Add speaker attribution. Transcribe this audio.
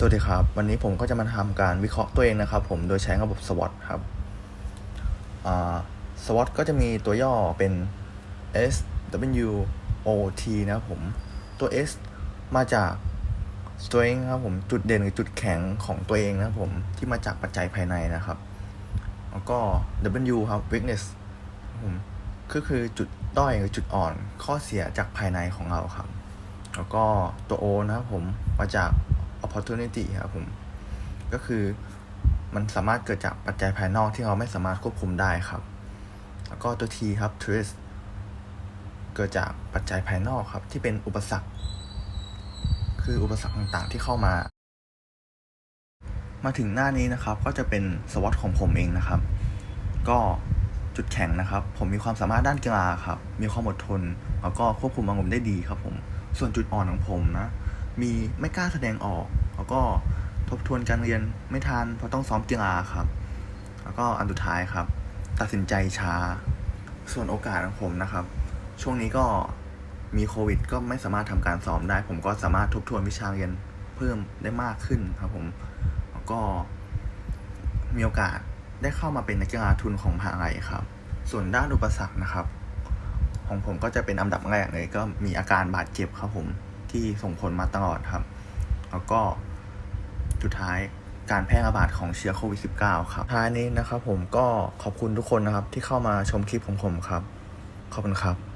Speaker 1: สวัสดีครับ วันนี้ผมก็จะมาทำการวิเคราะห์ตัวเองนะครับ ผมโดยใช้ระบบ SWOT ครับ SWOT ก็จะมีตัวย่อเป็น S W O T นะครับผม ตัว S มาจาก strength ครับผม จุดเด่นหรือจุดแข็งของตัวเองนะครับผม ที่มาจากปัจจัยภายในนะครับ แล้วก็ W ครับ weakness ครับผมก็คือจุดด้อยหรือจุดอ่อนข้อเสียจากภายในของเราครับ แล้วก็ตัว O นะครับผมมาจาก opportunity ครับผม ก็คือมันสามารถเกิดจากปัจจัยภายนอกที่เราไม่สามารถควบคุมได้ครับ แล้วก็ตัว T ครับ twist เกิดจากปัจจัยภายนอกครับ ที่เป็นอุปสรรค คืออุปสรรคต่างๆที่เข้ามา มาถึงหน้านี้นะครับ ก็จะเป็นสวอตของผมเองนะครับ ก็จุดแข็งนะครับ ผมมีความสามารถด้านกีฬาครับ มีความอดทน แล้วก็ควบคุมอารมณ์ได้ดีครับผม ส่วนจุดอ่อนของผมนะ มีไม่กล้าแสดงออก แล้วก็ทบทวนการเรียนไม่ทันเพราะต้องซ้อมกีฬาครับ แล้วก็อันสุดท้ายครับ ตัดสินใจช้า ส่วนโอกาสของผมนะครับ ช่วงนี้ก็มีโควิด ก็ไม่สามารถทำการซ้อมได้ ผมก็สามารถทบทวนวิชาเรียนเพิ่มได้มากขึ้นครับผมแล้วก็มีโอกาสได้เข้ามาเป็นนักกีฬาทุนของมหาลัยครับ ส่วนด้านอุปสรรคนะครับ ของผมก็จะเป็นอันดับแรกเลยก็มีอาการบาดเจ็บครับผมที่ส่งผลมาตลอดครับ แล้วก็สุดท้ายการแพร่ระบาดของเชื้อโควิด -19 ครับท้ายนี้นะครับผมก็ขอบคุณทุกคนนะครับที่เข้ามาชมคลิปของผมครับ ขอบคุณครับ